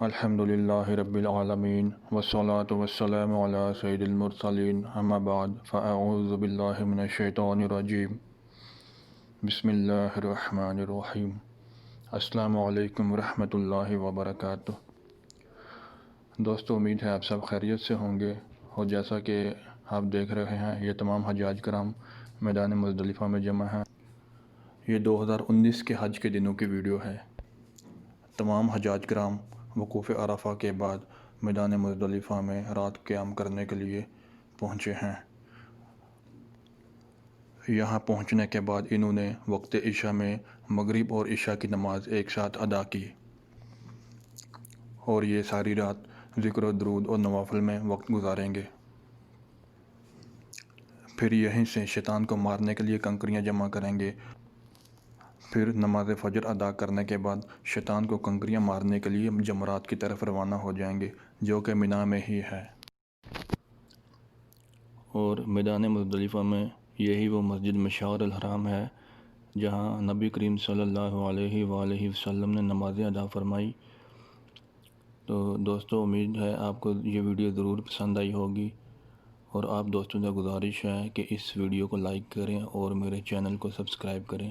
الحمد للہ رب العالمین والصلاة والسلام علی سید المرسلین، اما بعد، فاعوذ باللہ من الشیطان الرجیم. بسم اللہ الرحمن الرحیم. السلام علیکم ورحمۃ اللہ وبرکاتہ. دوستو، امید ہے آپ سب خیریت سے ہوں گے۔ اور جیسا کہ آپ دیکھ رہے ہیں، یہ تمام حجاج کرام میدان مزدلفہ میں جمع ہیں۔ یہ دو ہزار انیس کے حج کے دنوں کی ویڈیو ہے۔ تمام حجاج کرام وقوف عرفہ کے بعد میدان مزدلفہ میں رات قیام کرنے کے لیے پہنچے ہیں۔ یہاں پہنچنے کے بعد انہوں نے وقت عشاء میں مغرب اور عشاء کی نماز ایک ساتھ ادا کی۔ اور یہ ساری رات ذکر و درود اور نوافل میں وقت گزاریں گے۔ پھر یہیں سے شیطان کو مارنے کے لیے کنکریاں جمع کریں گے۔ پھر نماز فجر ادا کرنے کے بعد شیطان کو کنکریاں مارنے کے لیے جمرات کی طرف روانہ ہو جائیں گے، جو کہ منا میں ہی ہے۔ اور میدان مزدلفہ میں یہی وہ مسجد مشاور الحرام ہے، جہاں نبی کریم صلی اللہ علیہ وآلہ وسلم نے نمازیں ادا فرمائی تو دوستو، امید ہے آپ کو یہ ویڈیو ضرور پسند آئی ہوگی۔ اور آپ دوستوں سے گزارش ہے کہ اس ویڈیو کو لائک کریں اور میرے چینل کو سبسکرائب کریں۔